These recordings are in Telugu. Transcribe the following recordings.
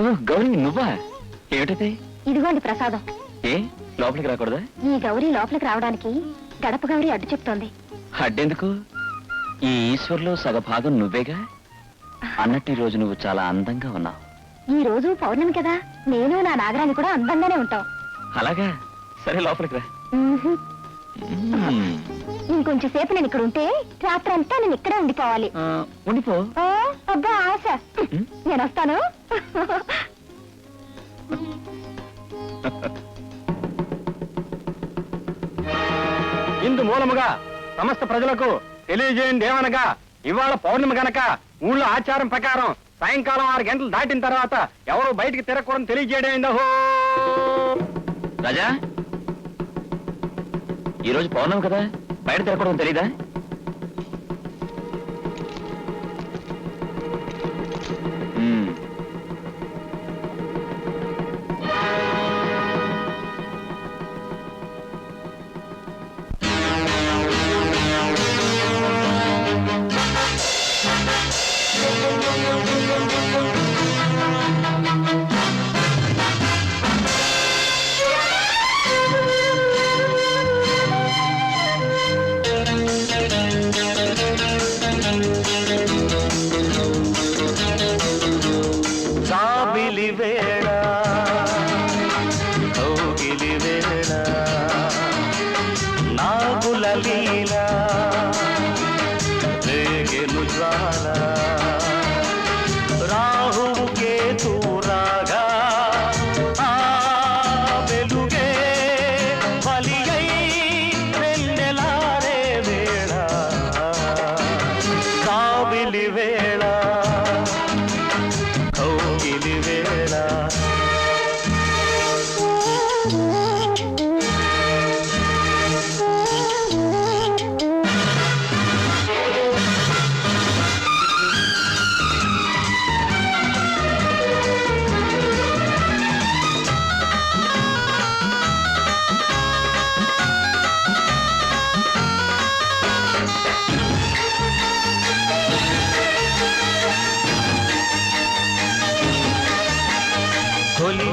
ఓ గౌరీ నువ్వా? ఏమిటది? ఇదిగోండి ప్రసాదం. ఏ లోపలికి రాకూడదా? ఈ గౌరీ లోపలికి రావడానికి గడప గౌరీ అడ్డు చెప్తోంది. అడ్డెందుకు? ఈ ఈశ్వర్లో సగభాగం నువ్వేగా? అన్నట్టు ఈ రోజు నువ్వు చాలా అందంగా ఉన్నావు. ఈ రోజు పౌర్ణమి కదా. నేను నా నాగరాణి కూడా అందంగానే ఉంటాం. అలాగా? సరే లోపలికి రా. ఇంకొంచెం సేపు నేను ఇక్కడ ఉంటే రాత్రంతా నేను ఇక్కడే ఉండిపోవాలి. ఆ, ఉండిపో. ఓ అబ్బా ఆశ? నేను వస్తాను. ఇందు మూలముగా సమస్త ప్రజలకు తెలియజేయండి ఏమనగా ఇవాళ పౌర్ణమి గనక ఊళ్ళో ఆచారం ప్రకారం సాయంకాలం ఆరు గంటలు దాటిన తర్వాత ఎవరు బయటికి తిరగకూడదని తెలియజేయడం రాజా ఈరోజు రోజు పౌర్ణమి కదా? బయట తిరగకూడదని తెలీదా?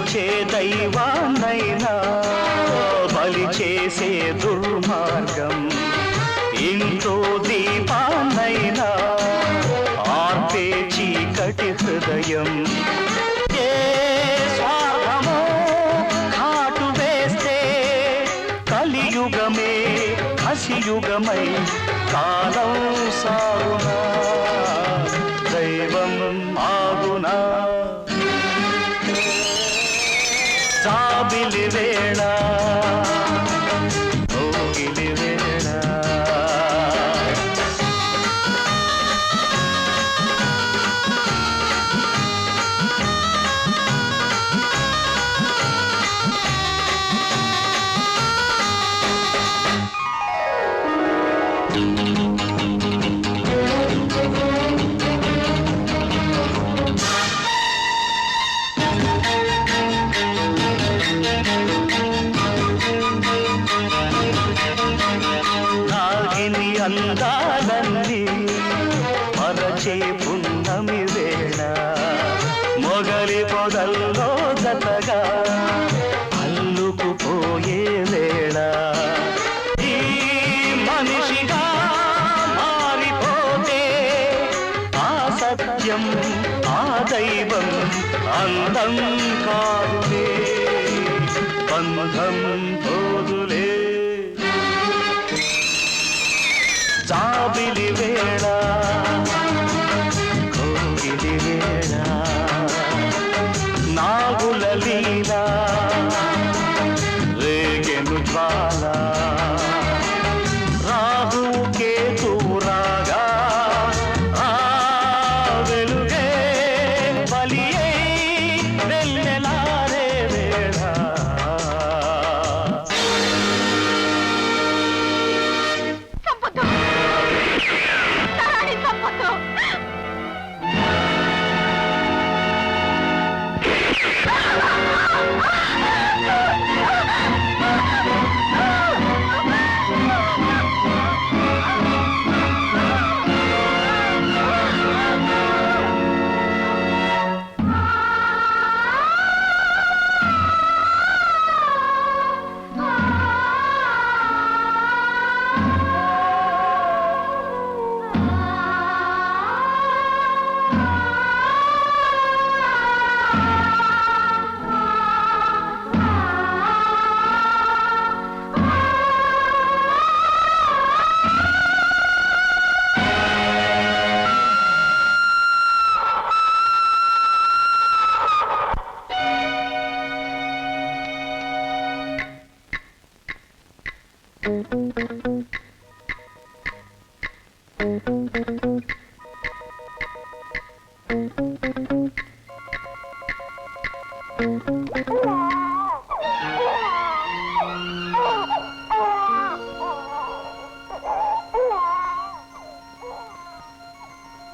బలిచే దైవాన్నైనా బలి చేసే దుర్మార్గం ఇంట్లో దీపాన్నైనా ఆర్పే చీకటి హృదయం. ఏ స్వార్థమో కాటు వేస్తే కలియుగమే హసియుగమై పొగలి పొదల్లో జతగా అల్లుకుపోయే వేళ. ఈ మనిషిగా మారిపోతే ఆ సత్యం ఆ దైవం అందం కాదులే. బంధం పోదులే. జాబిలి వేళ.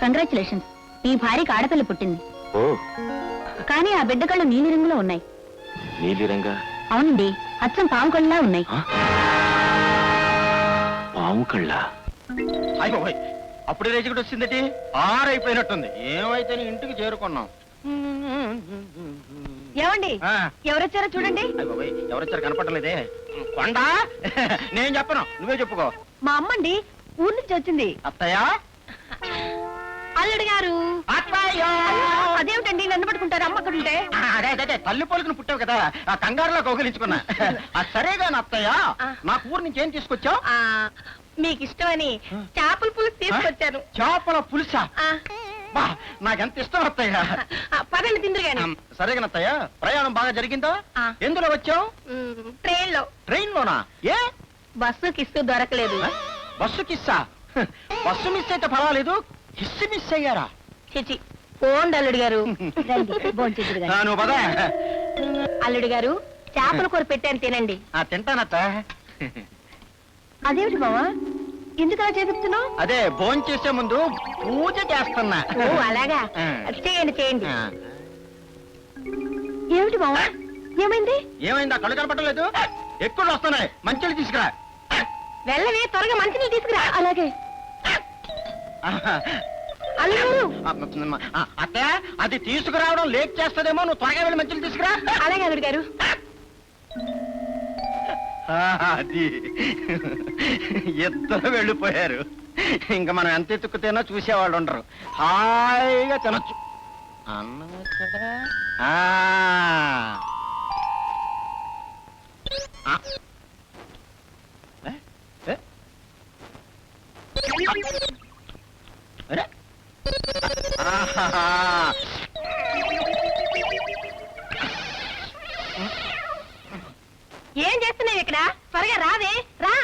కంగ్రాచులేషన్స్ మీ భార్యకి ఆడపిల్ల పుట్టింది. ఓ. కానీ ఆ బిడ్డ కళ్ళు నీలి రంగులో ఉన్నాయి. నీలిరంగా అవునండి అచ్చం పాము కళ్ళలా ఉన్నాయి. పాము కళ్ళ? అయిపోయి అప్పుడే రేచికటి వచ్చిందటి? ఆరైపోయినట్టుంది. ఏమైతే ఇంటికి చేరుకున్నాం. ఏమండి? ఆ, ఎవరొచ్చారో చూడండి. ఎవరొచ్చారు కనపడలేదే కొండ? నేను చెప్పను నువ్వే చెప్పుకో. మా అమ్మండి ఊరి నుంచి వచ్చింది. అత్తయ్య? అల్లుడు గారు. అత్తయ్య! అదేమిటండి నన్ను పట్టుకుంటారు అమ్మ అక్కడ ఉంటే? ఆ, అదే అదే, అదే తల్లి పోలికను పుట్టావు కదా ఆ కంగారులో కౌగిలించుకున్నా. ఆ సరేగా అత్తయ్య ఆ. నాకు ఊరు నుంచి ఏం తీసుకొచ్చావు? మీకు ఇష్టమని చేపల పులుసు తీసుకొచ్చాను. చేపల పులుసా? నాకెంత ఇష్టం అత్తయ్య. పదండి తిందురు గాని. సరేగా అత్తయ్య ప్రయాణం బాగా జరిగిందా. ఎందులో వచ్చావు? ట్రైన్లో ట్రైన్ లోనా ఏ? బస్సు కిస్తూ దొరకలేదు? బస్సు కిస్సా? బస్సు మిస్ అయితే పర్వాలేదు. కిస్సు మిస్ అయ్యారా? చిచి పోండి అల్లుడు గారు. అల్లుడు గారు చేపల కూర పెట్టాను తినండి. తింటానత్త. అదేమిటి మావా? ఎందుకు అలా చేపిస్తున్నావు? అదే భోజనం చేసే ముందు పూజ చేస్తున్నా. ఓ అలాగా? ఆ. చేయండి చేయండి. ఆ. ఏమిటి మావా? ఏమైంది? ఏమైందా? కళ్ళు కనపడలేదు ఎక్కువ వస్తున్నాయి. మంచిలు తీసుకురా. వెళ్ళవే త్వరగా మంచినీళ్ళు తీసుకురా. అలాగే. ఆహా. అల్లుడు! ఆ, అత్త అది తీసుకురావడం లేట్ చేస్తదేమో నువ్వు త్వరగా వెళ్ళి మంచిలు తీసుకురా. అలాగే అల్లుడు గారు. అది ఇద్దరు వెళ్ళిపోయారు ఇంకా మనం ఎంత ఎత్తుకుతేనో చూసేవాళ్ళు ఉండరు హాయిగా తినొచ్చు అన్నం ఎక్కడా? ఆ. ఆ. ఏ? ఏ? అరే? ఆహాహా. త్వరగా రావే రా.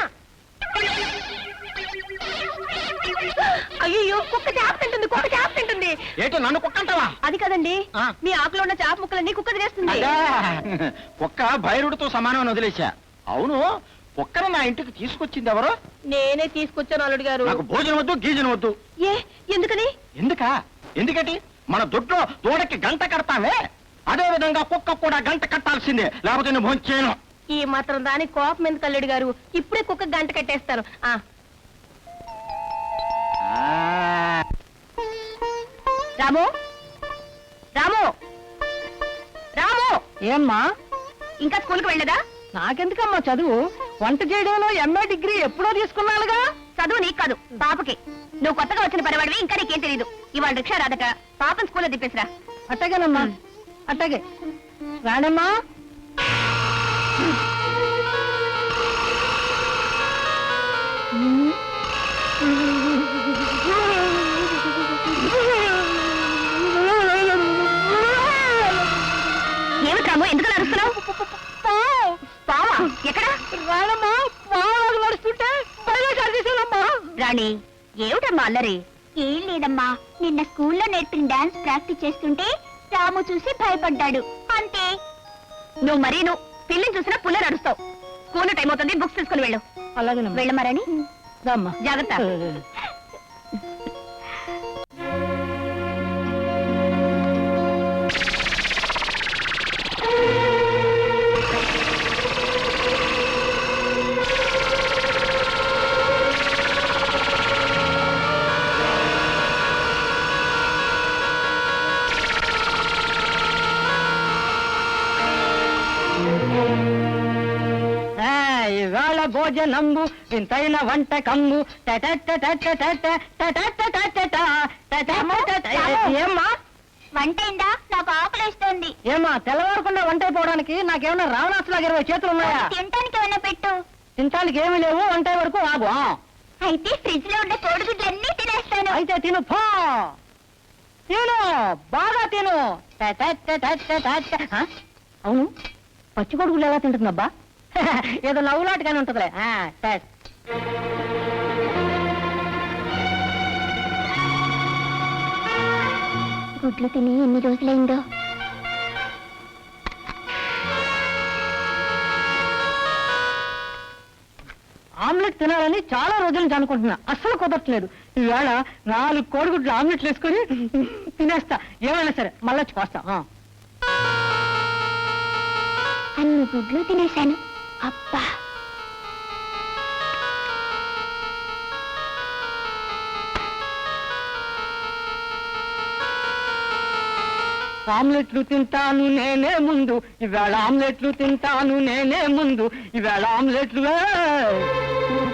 అయ్యో కుక్క చేప తింటుంది కుక్క చేప తింటుంది. ఏంటి నన్ను కుక్కంటావా అది కదండి ఆ. మీ ఆకులో ఉన్న చేప ముక్కలన్నీ కుక్క తినేస్తుంది. అదే. కుక్క భైరుడితో సమానం అని వదిలేశా. అవును కుక్కను నా ఇంటికి తీసుకొచ్చింది ఎవరు? నేనే తీసుకొచ్చాను అల్లుడు గారు. నాకు భోజనం వద్దు గీజనం వద్దు. ఏ ఎందుకని? ఎందుక? ఎందుకటి? మన దొడ్లో దూడకి గంట కడతామే. అదే విధంగా కుక్క కూడా గంట కట్టాల్సిందే. లేకపోతే నేను భోజనం చేయను ఈ మాత్రం దాని కోపం ఎందుకు అల్లుడు గారు? ఇప్పుడే కుక్క గంట కట్టేస్తాను ఆ. రాము? రాము? రాము? ఏమ్మా? ఇంకా స్కూల్కి వెళ్ళదా నాకెందుకమ్మా చదువు? వంట చేయడంలో ఎంఏ డిగ్రీ ఎప్పుడో తీసుకున్నానుగా చదువు నీకు కాదు పాపకి. నువ్వు కొత్తగా వచ్చిన పనివాడివి ఇంకా నీకేం తెలియదు ఇవాళ రిక్షా రాదట పాపం స్కూల్లో తిప్పేసిరా అట్టగేనమ్మా. అట్టగే. రాణమ్మా ఎక్కడ? రాణమ్మా నడుస్తుంటే రాణి ఏమిటమ్మా అల్లరి? ఏం లేదమ్మా నిన్న స్కూల్లో నేర్పిన డాన్స్ ప్రాక్టీస్ చేస్తుంటే రాము చూసి భయపడ్డాడు. అంతే. నువ్వు మరీ నువ్వు పిల్లిని చూసినా పుల్ల నడుస్తావు. స్కూల్ టైం అవుతుంది బుక్స్ తీసుకుని వెళ్ళు. వెళ్ళమరని రామ్మా. జాగ్రత్త. భోజనంబు వింతైన వంటకంబు ఏమ్మా వంటైందా నాకు ఆకలిస్తోంది ఏమ్మా తెల్లవారకుండా వంట అయిపోవడానికి నాకేమన్నా రావణాసులాగా ఇరవై చేతులు ఉన్నాయా తినటానికి ఏమైనా పెట్టు తినటానికి ఏమీ లేవు వంట వరకు ఆగు. అయితే ఫ్రిడ్జ్లో ఉండే కోడిగుడ్లన్నీ తినేస్తాను అయితే తిను పో తిను బాగా తిను? అవును పచ్చి కొడుకులు ఎలా తింటుందబ్బా ఏదో లవ్ లాట్ కానీ ఉంటుందిలే. సార్ గుడ్లు తిని ఎన్ని రోజులైందో. ఆమ్లెట్ తినాలని చాలా రోజుల నుంచి అనుకుంటున్నా. అస్సలు కుదరట్లేదు. ఈవేళ నాలుగు కోడిగుడ్లు ఆమ్లెట్లు వేసుకొని తినేస్తా. ఏమైనా సరే మళ్ళా కోస్తా. అన్ని గుడ్లు తినేశాను. అబ్బా. ఆమ్లెట్లు తింటాను నేనే ముందు ఈవేళ ఆమ్లెట్లు తింటాను నేనే ముందు ఈవేళ ఆమ్లెట్లు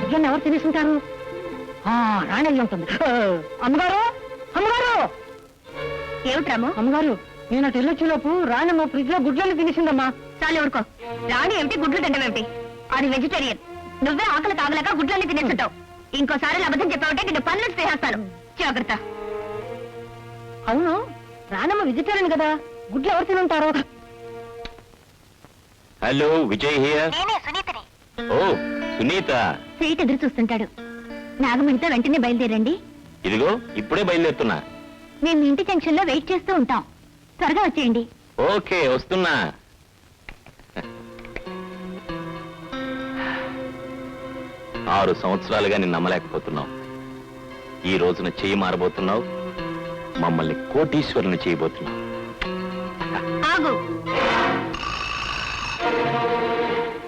ఇవన్నీ ఎవరు తినేసుంటారు? ఆ, రాణి అయి ఉంటుంది అమ్మగారు అమ్మగారు! ఏమిటి రాము? అమ్మగారు నేను అటు వెళ్ళొచ్చేలోపు రాణమ్మ ఫ్రిడ్జ్లో గుడ్లను తినేసిందమ్మా. చాలు ఊరుకో. రాణి ఏమిటి గుడ్లు తిండం ఏమిటి అది వెజిటేరియన్ నువ్వే ఆకలి తాగలేక గుడ్లన్నీ తినేస్తుంటావు. ఇంకోసారి అబద్ధం చెప్పావంటే నిన్ను పనులు చేసేస్తాను జాగ్రత్త. అవును. రాణమ్మ వెజిటేరియన్ కదా. గుడ్లు ఎవరు తినుంటారు? హలో విజయ్ హియర్ నేనే సునీతని. ఓ సునీత. సీట్ ఎదురు చూస్తుంటాడు. నాగమణితో వెంటనే బయలుదేరండి. ఇదిగో ఇప్పుడే బయలుదేరుతున్నా. మేము ఇంటి జంక్షన్లో వెయిట్ చేస్తూ ఉంటాం. త్వరగా వచ్చేయండి. ఓకే వస్తున్నా. ఆరు సంవత్సరాలుగా నేను నమ్మలేకపోతున్నావు. ఈ రోజున చేయి మారబోతున్నావు. మమ్మల్ని కోటీశ్వరుని చేయబోతున్నావు. ఆగు.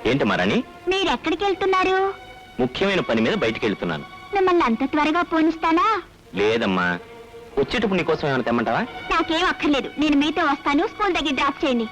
ఏంటి మరణి? మీరెక్కడికి వెళ్తున్నారు? ముఖ్యమైన పని మీద బయటికి వెళ్తున్నాను. మిమ్మల్ని అంత త్వరగా పోనిస్తానా? లేదమ్మా. వచ్చేటప్పుడు నీకోసం ఏమైనా తెమ్మంటావా? నాకేం అక్కర్లేదు. నేను మీతో వస్తాను. స్కూల్ దగ్గర డ్రాప్ చేయండి.